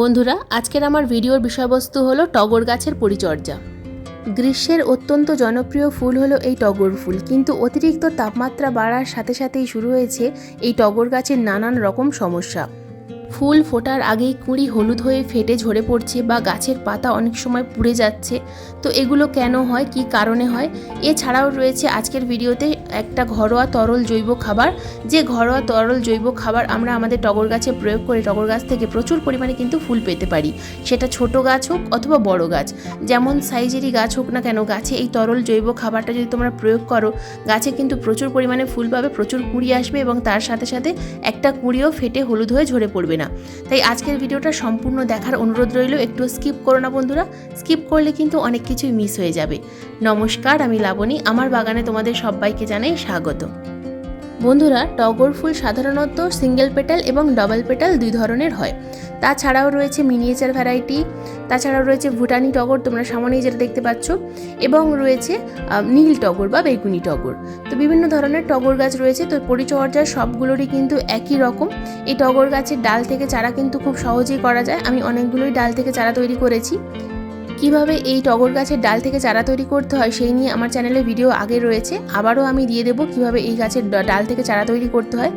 বন্ধুরা, আজকের আমার ভিডিওর বিষয়বস্তু হলো টগর গাছের পরিচর্যা। গ্রীষ্মের অত্যন্ত জনপ্রিয় ফুল হলো এই টগর ফুল, কিন্তু অতিরিক্ত তাপমাত্রা বাড়ার সাথে সাথেই শুরু হয়েছে এই টগর গাছের নানান রকম সমস্যা। ফুল ফোটার আগেই কুঁড়ি হলুদ হয়ে ফেটে ঝরে পড়ছে বা গাছের পাতা অনেক সময় পুড়ে যাচ্ছে, তো এগুলো কেন হয়, কি কারণে হয়, এছাড়াও রয়েছে আজকের ভিডিওতে একটা ঘরোয়া তরল জৈব খাবার। যে ঘরোয়া তরল জৈব খাবার আমরা আমাদের টগর গাছে প্রয়োগ করে টগর গাছ থেকে প্রচুর পরিমাণে কিন্তু ফুল পেতে পারি। সেটা ছোট গাছ হোক অথবা বড় গাছ। যেমন সাইজেরই গাছ হোক না কেন, গাছে এই তরল জৈব খাবারটা যদি তোমরা প্রয়োগ করো, গাছে কিন্তু প্রচুর পরিমাণে ফুল পাবে, প্রচুর কুড়ি আসবে এবং তার সাথে সাথে একটা কুড়িও ফেটে হলুদ হয়ে ঝরে পড়বে না। তাই আজকের ভিডিওটা সম্পূর্ণ দেখার অনুরোধ রইল, একটু স্কিপ করো না বন্ধুরা। স্কিপ করলে কিন্তু অনেক কিছুই মিস হয়ে যাবে। নমস্কার, আমি লাবণী। আমার বাগানে তোমাদের সবাইকে জানাই স্বাগত। বন্ধুরা, টগর ফুল সাধারণত সিঙ্গেল পেটাল এবং ডবল পেটাল দুই ধরনের হয়। তাছাড়াও রয়েছে মিনিয়েচার ভ্যারাইটি, তাছাড়াও রয়েছে ভুটানি টগর, তোমরা সামনেই যেটা দেখতে পাচ্ছ, এবং রয়েছে নীল টগর বা বেগুনি টগর। তো বিভিন্ন ধরনের টগর গাছ রয়েছে, তো পরিচর্যার সবগুলোরই কিন্তু একই রকম। এই টগর গাছের ডাল থেকে চারা কিন্তু খুব সহজেই করা যায়। আমি অনেকগুলোই ডাল থেকে চারা তৈরি করেছি। কীভাবে এই টগর গাছের ডাল থেকে চারা তৈরি করতে হয় সেই নিয়ে আমার চ্যানেলে ভিডিও আগে রয়েছে। আবারও আমি দিয়ে দেবো কীভাবে এই গাছের ডাল থেকে চারা তৈরি করতে হয়।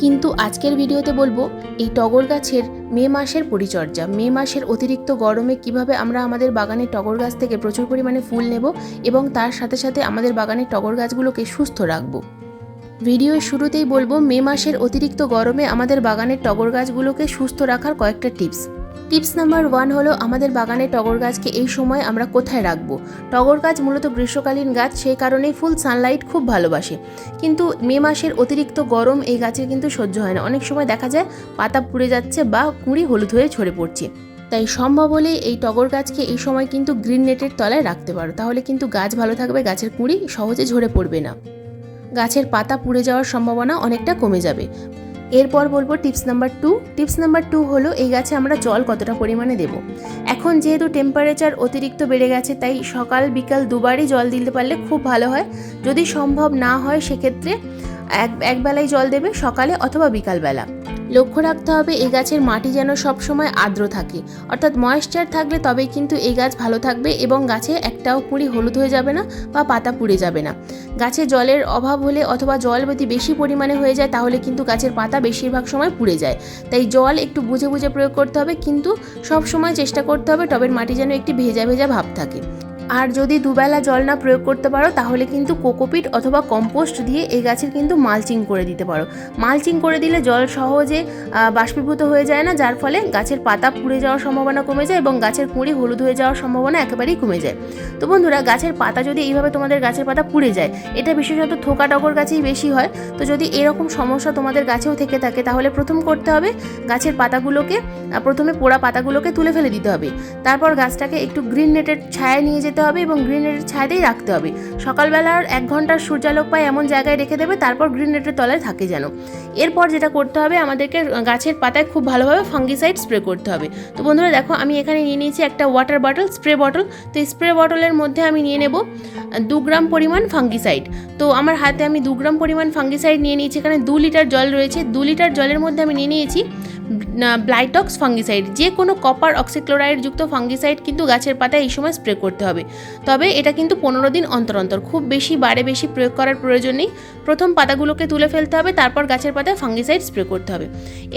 কিন্তু আজকের ভিডিওতে বলব, এই টগর গাছের মে মাসের পরিচর্যা। মে মাসের অতিরিক্ত গরমে কীভাবে আমরা আমাদের বাগানের টগর গাছ থেকে প্রচুর পরিমাণে ফুল নেব এবং তার সাথে সাথে আমাদের বাগানের টগর গাছগুলোকে সুস্থ রাখব। ভিডিওর শুরুতেই বলব, মে মাসের অতিরিক্ত গরমে আমাদের বাগানের টগর গাছগুলোকে সুস্থ রাখার কয়েকটা টিপস। টিপস নাম্বার ওয়ান হলো, আমাদের বাগানে টগর গাছকে এই সময় আমরা কোথায় রাখব? টগর গাছ মূলত গ্রীষ্মকালীন গাছ, সেই কারণেই ফুল সানলাইট খুব ভালোবাসে। কিন্তু মে মাসের অতিরিক্ত গরম এই গাছের কিন্তু সহ্য হয় না। অনেক সময় দেখা যায় পাতা পুড়ে যাচ্ছে বা কুঁড়ি হলুদ হয়ে ঝরে পড়ছে। তাই সম্ভব হলে এই টগর গাছকে এই সময় কিন্তু গ্রিন নেটের তলায় রাখতে পারো। তাহলে কিন্তু গাছ ভালো থাকবে, গাছের কুঁড়ি সহজে ঝরে পড়বে না। গাছের পাতা পুড়ে যাওয়ার সম্ভাবনা অনেকটা কমে যাবে। এরপর বলব tips number two. Tips number two হলো, এই গাছে আমরা জল কতটা পরিমাণে দেব? এখন যেহেতু টেম্পারেচার অতিরিক্ত বেড়ে গেছে, তাই সকাল, বিকাল দুবারই জল দিতে পারলে খুব ভালো হয়। যদি সম্ভব না হয়, সেক্ষেত্রে এক একবেলায় জল দেবে সকালে অথবা বিকালবেলা। লক্ষ্য রাখতে হবে এই গাছের মাটি যেন সবসময় আর্দ্র থাকে। অর্থাৎ ময়েশ্চার থাকলে তবেই কিন্তু এই গাছ ভালো থাকবে এবং গাছে একটাও কুঁড়ি হলুদ হয়ে যাবে না বা পাতা পুড়ে যাবে না। গাছে জলের অভাব হলে অথবা জল যদি বেশি পরিমাণে হয়ে যায় তাহলে কিন্তু গাছের পাতা বেশিরভাগ সময় পুড়ে যায়। তাই জল একটু বুঝে বুঝে প্রয়োগ করতে হবে কিন্তু সব সময় চেষ্টা করতে হবে টবের মাটি যেন একটি ভেজা ভেজা ভাব থাকে। আর যদি দুবেলা জল না প্রয়োগ করতে পারো, তাহলে কিন্তু কোকোপিট অথবা কম্পোস্ট দিয়ে এই গাছের কিন্তু মালচিং করে দিতে পারো। মালচিং করে দিলে জল সহজে বাষ্পীভূত হয়ে যায় না, যার ফলে গাছের পাতা পুড়ে যাওয়ার সম্ভাবনা কমে যায় এবং গাছের কুঁড়ি হলুদ হয়ে যাওয়ার সম্ভাবনা একেবারেই কমে যায়। তো বন্ধুরা, গাছের পাতা যদি এইভাবে তোমাদের গাছের পাতা পুড়ে যায়, এটা বিশেষত থোকা টগর গাছেই বেশি হয়। তো যদি এরকম সমস্যা তোমাদের গাছেও থেকে থাকে, তাহলে প্রথম করতে হবে গাছের পাতাগুলোকে প্রথমে পোড়া পাতাগুলোকে তুলে ফেলে দিতে হবে। তারপর গাছটাকে একটু গ্রিন নেটের ছায়া নিয়ে যেতে হবে এবং গ্রিন নেটের ছায়াতেই রাখতে হবে। সকালবেলার এক ঘণ্টার সূর্যালোক পায় এমন জায়গায় রেখে দেবে, তারপর গ্রিন নেটের তলায় থাকে যেন। এরপর যেটা করতে হবে, আমাদেরকে গাছের পাতায় খুব ভালোভাবে ফাঙ্গিসাইড স্প্রে করতে হবে। তো বন্ধুরা দেখো, আমি এখানে নিয়ে নিয়েছি একটা ওয়াটার বটল স্প্রে বটল তো স্প্রে বটলের মধ্যে আমি নিয়ে নেব দু গ্রাম পরিমাণ ফাঙ্গিসাইড তো আমার হাতে আমি দু গ্রাম পরিমাণ ফাঙ্গিসাইড নিয়ে নিয়েছি, এখানে দু লিটার জল রয়েছে। দু লিটার জলের মধ্যে আমি নিয়ে নিয়েছি ব্লাইটক্স ফাঙ্গিসাইড যে কোনো কপার অক্সিক্লোরাইড যুক্ত ফাঙ্গিসাইড কিন্তু গাছের পাতায় এই সময় স্প্রে করতে হবে। তবে এটা কিন্তু পনেরো দিন অন্তর অন্তর। খুব বেশি, বারে বেশি প্রয়োগ করার প্রয়োজন নেই। প্রথম পাতাগুলোকে তুলে ফেলতে হবে, তারপর গাছের পাতায় ফাঙ্গিসাইড স্প্রে করতে হবে।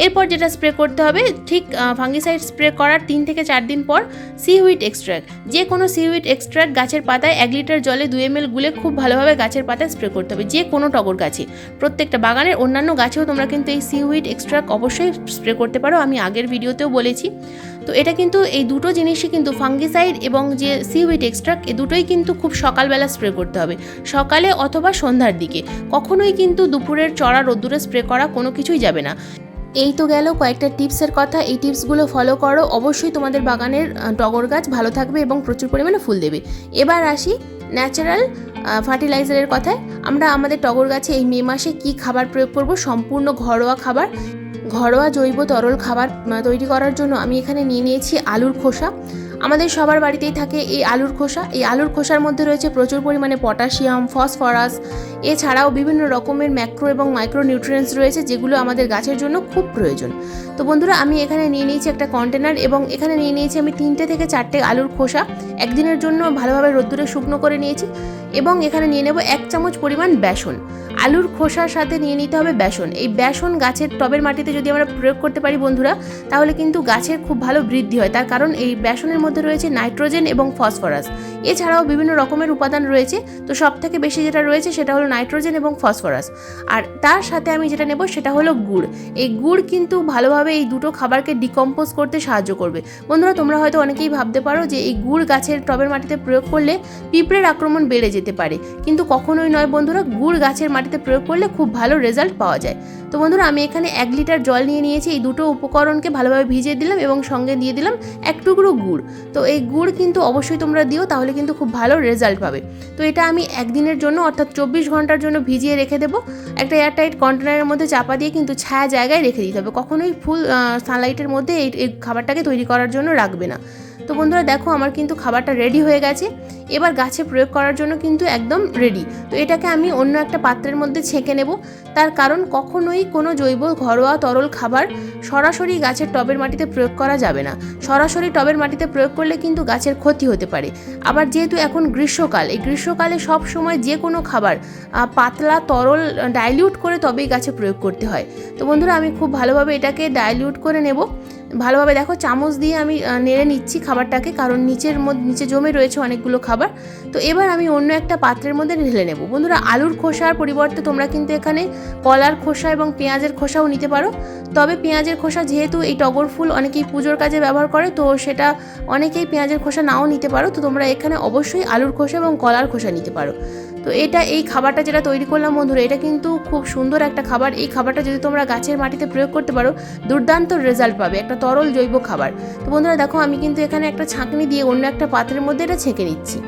এরপর যেটা স্প্রে করতে হবে, ঠিক ফাঙ্গিসাইড স্প্রে করার তিন থেকে চার দিন পর সিউইট এক্সট্র্যাক্ট যে কোনো সিউইট এক্সট্র্যাক্ট গাছের পাতায় এক লিটার জলে দু এম গুলে খুব ভালোভাবে গাছের পাতায় স্প্রে করতে হবে, যে কোনো টগর গাছে প্রত্যেকটা বাগানের অন্যান্য গাছেও তোমরা কিন্তু এই সিউইট এক্সট্রাক্ট অবশ্যই স্প্রে করতে পারো। আমি আগের ভিডিওতেও বলেছি। তো এটা কিন্তু এই দুটো জিনিসই কিন্তু ফাঙ্গিসাইড এবং যে সিউইট এক্সট্রাক্ট এ দুটোই কিন্তু খুব সকালবেলা স্প্রে করতে হবে। সকালে অথবা সন্ধ্যার দিকে। কখনোই কিন্তু দুপুরের চড়া রোদ্দুরে স্প্রে করা কোনো কিছুই যাবে না। এই তো গেল কয়েকটা টিপসের কথা। এই টিপসগুলো ফলো করো। অবশ্যই তোমাদের বাগানের টগর গাছ ভালো থাকবে এবং প্রচুর পরিমাণে ফুল দেবে। এবার আসি ন্যাচারাল ফার্টিলাইজারের কথায়। আমরা আমাদের টগর গাছে এই মে মাসে কি খাবার প্রয়োগ করব? সম্পূর্ণ ঘরোয়া খাবার। ঘরোয়া জৈব তরল খাবার তৈরি করার জন্য আমি এখানে নিয়ে নিয়েছি আলুর খোসা। আমাদের সবার বাড়িতেই থাকে এই আলুর খোসা। এই আলুর খোসার মধ্যে রয়েছে প্রচুর পরিমাণে পটাশিয়াম, ফসফরাস। এছাড়াও বিভিন্ন রকমের ম্যাক্রো এবং মাইক্রো নিউট্রিয়েন্টস রয়েছে যেগুলো আমাদের গাছের জন্য খুব প্রয়োজন। তো বন্ধুরা, আমি এখানে নিয়ে নিয়েছি একটা কন্টেনার এবং এখানে নিয়ে নিয়েছি আমি তিনটে থেকে চারটে আলুর খোসা। একদিনের জন্য ভালোভাবে রোদ্দুরে শুকনো করে নিয়েছি এবং এখানে নিয়ে নেব এক চামচ পরিমাণ বেসন। আলুর খোসার সাথে নিয়ে নিতে হবে বেসন। এই বেসন গাছের টবের মাটিতে যদি আমরা প্রয়োগ করতে পারি বন্ধুরা, তাহলে কিন্তু গাছের খুব ভালো বৃদ্ধি হয়। তার কারণ এই বেসনের মধ্যে রয়েছে নাইট্রোজেন এবং ফসফরাস। এছাড়াও বিভিন্ন রকমের উপাদান রয়েছে। তো সব থেকে বেশি যেটা রয়েছে সেটা হলো নাইট্রোজেন এবং ফসফরাস। আর তার সাথে আমি যেটা নেব সেটা হলো গুড়। এই গুড় কিন্তু ভালোভাবে এই দুটো খাবারকে ডিকম্পোজ করতে সাহায্য করবে। বন্ধুরা, তোমরা হয়তো অনেকেই ভাবতে পারো যে এই গুড় গাছের টবের মাটিতে প্রয়োগ করলে পিঁপড়ের আক্রমণ বেড়ে যেতে পারে। কিন্তু কখনোই নয় বন্ধুরা, গুড় গাছের মাটিতে প্রয়োগ করলে খুব ভালো রেজাল্ট পাওয়া যায়। তো বন্ধুরা, আমি এখানে এক লিটার জল নিয়ে নিয়েছি। এই দুটো উপকরণকে ভালোভাবে ভিজিয়ে দিলাম এবং সঙ্গে দিয়ে দিলাম এক টুকরো গুড়। তো এই গুড় কিন্তু অবশ্যই তোমরা দিও, তাহলে কিন্তু খুব ভালো রেজাল্ট পাবে। তো এটা আমি একদিনের জন্য, অর্থাৎ চব্বিশ ঘণ্টার জন্য ভিজিয়ে রেখে দেবো। একটা এয়ারটাইট কন্টেনারের মধ্যে চাপা দিয়ে কিন্তু ছায়া জায়গায় রেখে দিতে হবে। কখনোই ফুল সানলাইটের মধ্যে এই খাবারটাকে তৈরি করার জন্য রাখবে না। তো বন্ধুরা দেখো, আমার কিন্তু খাবারটা রেডি হয়ে গেছে। এবার গাছে প্রয়োগ করার জন্য কিন্তু একদম রেডি তো এটাকে আমি অন্য একটা পাত্রের মধ্যে ছেঁকে নেব। তার কারণ কখনোই কোনো জৈব ঘরোয়া তরল খাবার সরাসরি গাছের টবের মাটিতে প্রয়োগ করা যাবে না। সরাসরি টবের মাটিতে প্রয়োগ করলে কিন্তু গাছের ক্ষতি হতে পারে। আবার যেহেতু এখন গ্রীষ্মকাল, এই গ্রীষ্মকালে সব সময় যে কোনো খাবার পাতলা তরল ডাইলিউট করে তবেই গাছে প্রয়োগ করতে হয়। তো বন্ধুরা, আমি খুব ভালোভাবে এটাকে ডাইলিউট করে নেব। ভালোভাবে দেখো, চামচ দিয়ে আমি নেড়ে নিচ্ছি খাবারটাকে, কারণ নিচের মধ্যে নিচে জমে রয়েছে অনেকগুলো খাবার। তো এবার আমি অন্য একটা পাত্রের মধ্যে ঢেলে নেব। বন্ধুরা, আলুর খোসার পরিবর্তে তোমরা কিন্তু এখানে কলার খোসা এবং পেঁয়াজের খোসাও নিতে পারো। তবে পেঁয়াজের খোসা যেহেতু এই টগর ফুল অনেকেই পুজোর কাজে ব্যবহার করে, তো সেটা অনেকেই পেঁয়াজের খোসা নাও নিতে পারো। তো তোমরা এখানে অবশ্যই আলুর খোসা এবং কলার খোসা নিতে পারো। তো এটা এই খাবারটা যেটা তৈরি করলাম বন্ধুরা, এটা কিন্তু খুব সুন্দর একটা খাবার। এই খাবারটা যদি তোমরা গাছের মাটিতে প্রয়োগ করতে পারো, দুর্দান্ত রেজাল্ট পাবে, একটা তরল জৈব খাবার। তো বন্ধুরা দেখো, আমি কিন্তু এখানে একটা ছাঁকনি দিয়ে অন্য একটা পাত্রের মধ্যে এটা ছেঁকে নিচ্ছি।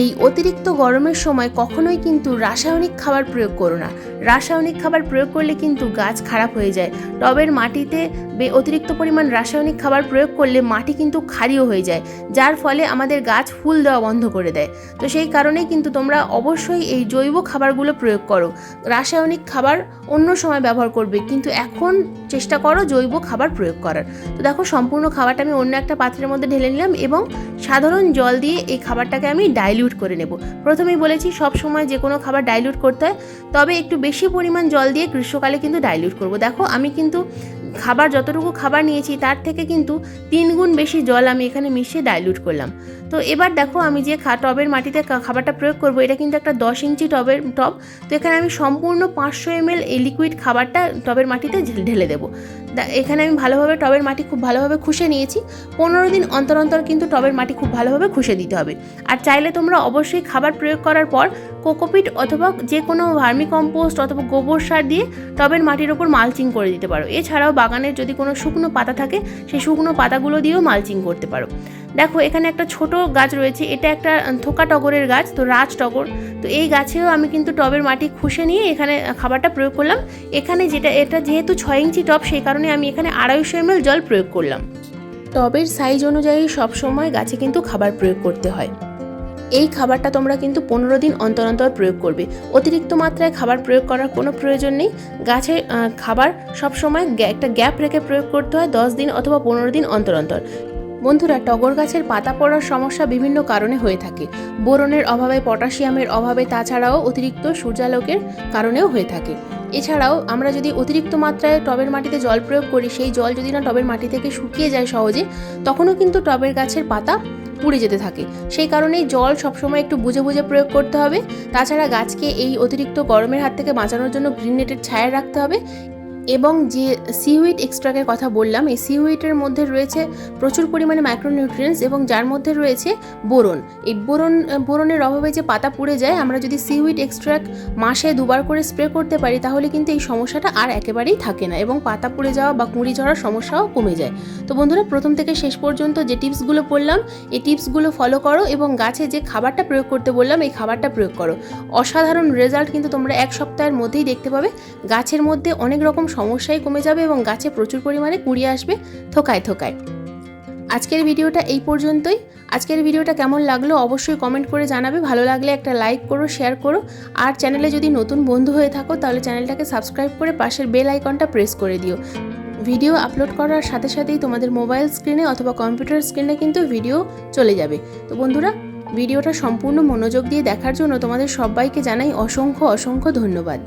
এই অতিরিক্ত গরমের সময় কখনোই কিন্তু রাসায়নিক খাবার প্রয়োগ করো না। রাসায়নিক খাবার প্রয়োগ করলে কিন্তু গাছ খারাপ হয়ে যায়। টবের মাটিতে অতিরিক্ত পরিমাণ রাসায়নিক খাবার প্রয়োগ করলে মাটি কিন্তু ক্ষারীয় হয়ে যায়, যার ফলে আমাদের গাছ ফুল দেওয়া বন্ধ করে দেয়। তো সেই কারণেই কিন্তু তোমরা অবশ্যই এই জৈব খাবারগুলো প্রয়োগ করো। রাসায়নিক খাবার অন্য সময় ব্যবহার করবে, কিন্তু এখন চেষ্টা করো জৈব খাবার প্রয়োগ করার। তো দেখো সম্পূর্ণ খাবারটা আমি অন্য একটা পাত্রের মধ্যে ঢেলে নিলাম এবং সাধারণ জল দিয়ে এই খাবারটাকে আমি ডাইলিউট করে নেব। প্রথমেই বলেছি, সব সময় যে কোনো খাবার ডাইলিউট করতে হয়, তবে একটু বেশি পরিমাণ জল দিয়ে গ্রীষ্মকালে কিন্তু ডাইলিউট করব। দেখো, আমি কিন্তু খাবার, যতটুকু খাবার নিয়েছি, তার থেকে কিন্তু তিন গুণ বেশি জল আমি এখানে মিশিয়ে ডাইলিউট করলাম। তো এবার দেখো, আমি যে খা, টবের মাটিতে খাবারটা প্রয়োগ করব, এটা কিন্তু একটা দশ ইঞ্চি টবের টব। তো এখানে আমি সম্পূর্ণ পাঁচশো এমএল এই লিকুইড খাবারটা টবের মাটিতে ঢেলে দেবো। এখানে আমি ভালোভাবে টবের মাটি খুব ভালোভাবে খুশে নিয়েছি। পনেরো দিন অন্তর অন্তর কিন্তু টবের মাটি খুব ভালোভাবে খুশে দিতে হবে। আর চাইলে তোমরা অবশ্যই খাবার প্রয়োগ করার পর কোকোপিট অথবা যে কোনো ভার্মি কম্পোস্ট অথবা গোবর সার দিয়ে টবের মাটির ওপর মালচিং করে দিতে পারো। এছাড়াও বাগানের যদি কোনো শুকনো পাতা থাকে, সেই শুকনো পাতাগুলো দিয়েও মালচিং করতে পারো। দেখো, এখানে একটা ছোট গাছ রয়েছে। এটা একটা থোকা টগরের গাছ, তো রাজ টগর। তো এই গাছেও আমি কিন্তু টবের মাটি খুশে নিয়ে এখানে খাবারটা প্রয়োগ করলাম। এখানে যেটা, এটা যেহেতু ছয় ইঞ্চি টব, সেই কারণে আমি এখানে আড়াইশো এমএল জল প্রয়োগ করলাম। টবের সাইজ অনুযায়ী সবসময় গাছে কিন্তু খাবার প্রয়োগ করতে হয়। এই খাবারটা তোমরা কিন্তু পনেরো দিন অন্তর অন্তর প্রয়োগ করবে। অতিরিক্ত মাত্রায় খাবার প্রয়োগ করার কোনো প্রয়োজন নেই। গাছে খাবার সবসময় একটা গ্যাপ রেখে প্রয়োগ করতে হয় দশ দিন অথবা পনেরো দিন অন্তর অন্তর। বন্ধুরা, টগর গাছের পাতা পড়ার সমস্যা বিভিন্ন কারণে হয়ে থাকে। বোরনের অভাবে পটাশিয়ামের অভাবে তাছাড়াও অতিরিক্ত সূর্যালোকের কারণেও হয়ে থাকে। এছাড়াও আমরা যদি অতিরিক্ত মাত্রায় টবের মাটিতে জল প্রয়োগ করি, সেই জল যদি না টবের মাটি থেকে শুকিয়ে যায় সহজে, তখনও কিন্তু টবের গাছের পাতা পুড়ে যেতে থাকে। সেই কারণেই জল সবসময় একটু বুঝে বুঝে প্রয়োগ করতে হবে। তাছাড়া গাছকে এই অতিরিক্ত গরমের হাত থেকে বাঁচানোর জন্য গ্রিন নেটের ছায়া রাখতে হবে। এবং যে সিউইট এক্সট্রাকের কথা বললাম, এই সিউইটের মধ্যে রয়েছে প্রচুর পরিমাণে মাইক্রোনিউট্রিয়েন্টস এবং যার মধ্যে রয়েছে বোরন। এই বোরন, বোরনের অভাবে যে পাতা পুড়ে যায়, আমরা যদি সিউইট এক্সট্রাক্ট মাসে দুবার করে স্প্রে করতে পারি, তাহলে কিন্তু এই সমস্যাটা আর একেবারেই থাকে না এবং পাতা পুড়ে যাওয়া বা কুঁড়ি ঝরার সমস্যাও কমে যায়। তো বন্ধুরা, প্রথম থেকে শেষ পর্যন্ত যে টিপসগুলো বললাম, এই টিপসগুলো ফলো করো এবং গাছে যে খাবারটা প্রয়োগ করতে বললাম, এই খাবারটা প্রয়োগ করো। অসাধারণ রেজাল্ট কিন্তু তোমরা এক সপ্তাহের মধ্যেই দেখতে পাবে। গাছের মধ্যে অনেক রকম সমস্যাই কমে যাবে এবং গাছে প্রচুর পরিমাণে কুড়িয়ে আসবে থোকায় থোকায়। আজকের ভিডিওটা এই পর্যন্তই। আজকের ভিডিওটা কেমন লাগল অবশ্যই কমেন্ট করে জানাবে। ভালো লাগলে একটা লাইক করো শেয়ার করো। আর চ্যানেলে যদি নতুন বন্ধু হয়ে থাকো, তাহলে চ্যানেলটাকে সাবস্ক্রাইব করে পাশের বেল আইকনটা প্রেস করে দিও। ভিডিও আপলোড করার সাথে সাথেই তোমাদের মোবাইল স্ক্রিনে অথবা কম্পিউটার স্ক্রিনে কিন্তু ভিডিও চলে যাবে। তো বন্ধুরা ভিডিওটা সম্পূর্ণ মনোযোগ দিয়ে দেখার জন্য তোমাদের সবাইকে জানাই অসংখ্য অসংখ্য ধন্যবাদ।